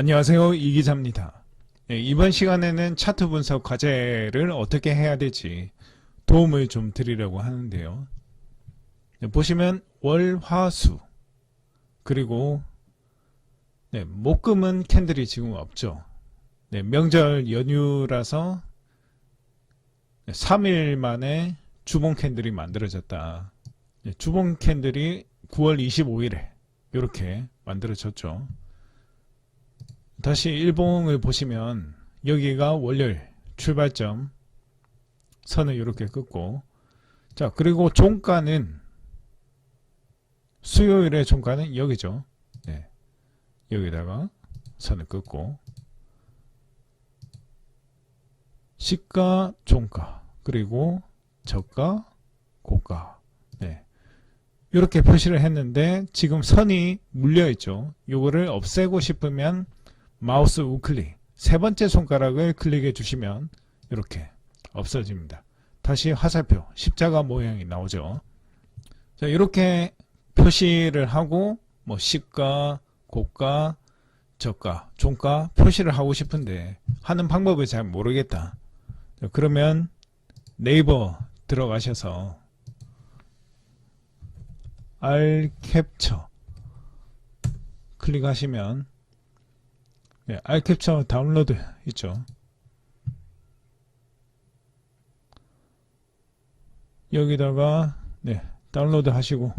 안녕하세요. 이 기자입니다. 네, 이번 시간에는 차트 분석 과제를 어떻게 해야 될지 도움을 좀 드리려고 하는데요. 네, 보시면 월, 화, 수 그리고 네, 목금은 캔들이 지금 없죠. 네, 명절 연휴라서 3일 만에 주봉 캔들이 만들어졌다. 네, 주봉 캔들이 9월 25일에 이렇게 만들어졌죠. 다시 일봉을 보시면 여기가 월요일 출발점 선을 이렇게 긋고 자 그리고 종가는 수요일의 종가는 여기죠. 네. 여기다가 선을 긋고 시가 종가 그리고 저가 고가 네. 이렇게 표시를 했는데 지금 선이 물려 있죠. 요거를 없애고 싶으면 마우스 우클릭 세 번째 손가락을 클릭해 주시면 이렇게 없어집니다. 다시 화살표 십자가 모양이 나오죠. 자, 이렇게 표시를 하고 뭐 시가, 고가, 저가, 종가 표시를 하고 싶은데 하는 방법을 잘 모르겠다. 자, 그러면 네이버 들어가셔서 R 캡처 클릭하시면 네, 알캡처 다운로드 있죠. 여기다가 네, 다운로드 하시고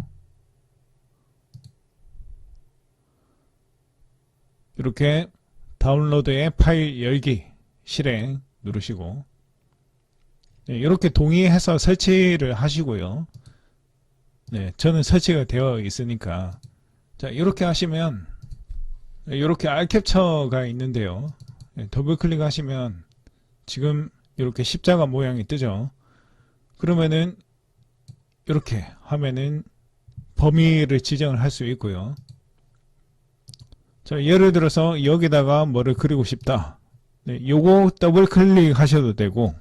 이렇게 다운로드의 파일 열기 실행 누르시고 네, 이렇게 동의해서 설치를 하시고요. 네, 저는 설치가 되어 있으니까 자 이렇게 하시면 이렇게 알캡처가 있는데요. 네, 더블 클릭하시면 지금 이렇게 십자가 모양이 뜨죠. 그러면은 이렇게 하면은 범위를 지정을 할 수 있고요. 자, 예를 들어서 여기다가 뭐를 그리고 싶다. 네, 요거 더블 클릭하셔도 되고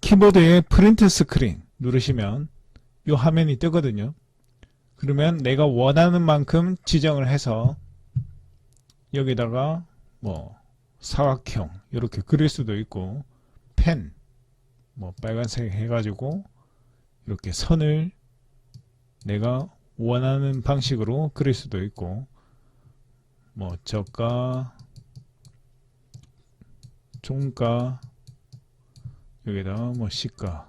키보드에 프린트 스크린 누르시면 요 화면이 뜨거든요. 그러면 내가 원하는 만큼 지정을 해서 여기다가 뭐 사각형 이렇게 그릴 수도 있고 펜 뭐 빨간색 해가지고 이렇게 선을 내가 원하는 방식으로 그릴 수도 있고 뭐 저가 종가 여기다가 뭐 시가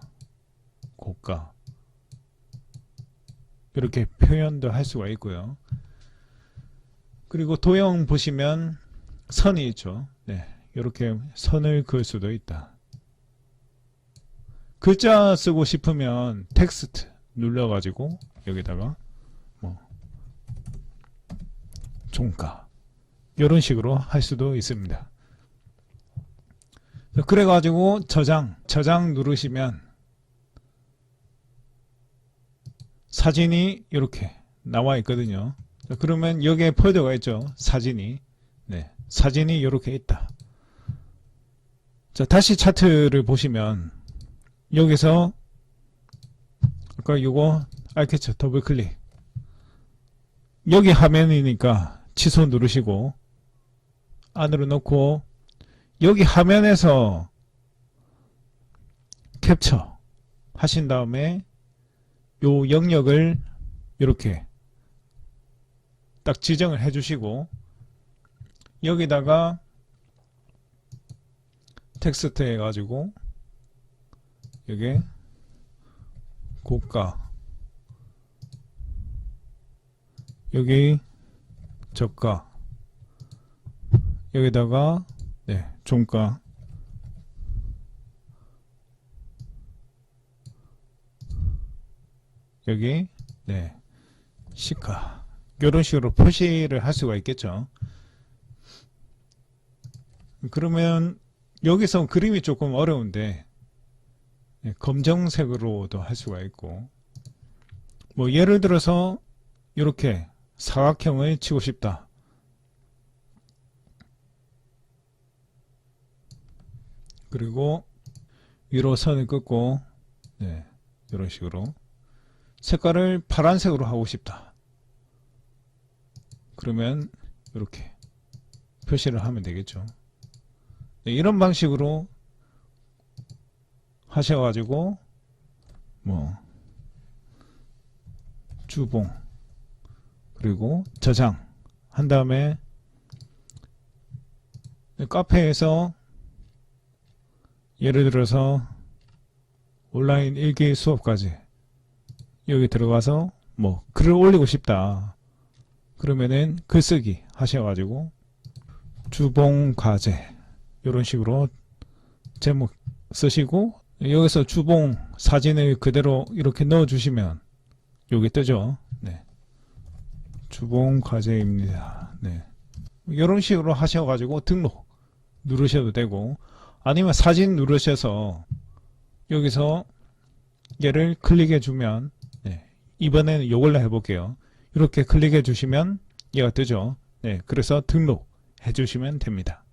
고가 이렇게 표현도 할 수가 있고요. 그리고 도형 보시면 선이 있죠. 네, 이렇게 선을 그을 수도 있다. 글자 쓰고 싶으면 텍스트 눌러가지고 여기다가 뭐 종가 이런 식으로 할 수도 있습니다. 그래가지고 저장 저장 누르시면 사진이 이렇게 나와 있거든요. 자, 그러면 여기에 폴더가 있죠. 사진이. 네. 사진이 이렇게 있다. 자, 다시 차트를 보시면 여기서 아까 요거 알겠죠? 더블 클릭. 여기 화면이니까 취소 누르시고 안으로 넣고 여기 화면에서 캡처 하신 다음에 요 영역을 이렇게 딱 지정을 해 주시고 여기다가 텍스트 해 가지고 여기 고가. 여기 저가. 여기다가 네 종가. 여기 네 시가 이런 식으로 표시를 할 수가 있겠죠. 그러면 여기서 그림이 조금 어려운데 네, 검정색으로도 할 수가 있고 뭐 예를 들어서 이렇게 사각형을 치고 싶다. 그리고 위로 선을 긋고 네, 이런 식으로 색깔을 파란색으로 하고 싶다. 그러면 이렇게 표시를 하면 되겠죠. 네, 이런 방식으로 하셔가지고 뭐 주봉 그리고 저장 한 다음에 카페에서 예를 들어서 온라인 일기 수업까지 여기 들어가서 뭐 글을 올리고 싶다 그러면은 글쓰기 하셔가지고 주봉 과제 이런 식으로 제목 쓰시고 여기서 주봉 사진을 그대로 이렇게 넣어 주시면 여기 뜨죠 네. 주봉 과제입니다 네. 이런 식으로 하셔가지고 등록 누르셔도 되고 아니면 사진 누르셔서 여기서 얘를 클릭해 주면 네, 이번에는 이걸로 해볼게요. 이렇게 클릭해 주시면 얘가 뜨죠. 네, 그래서 등록해 주시면 됩니다.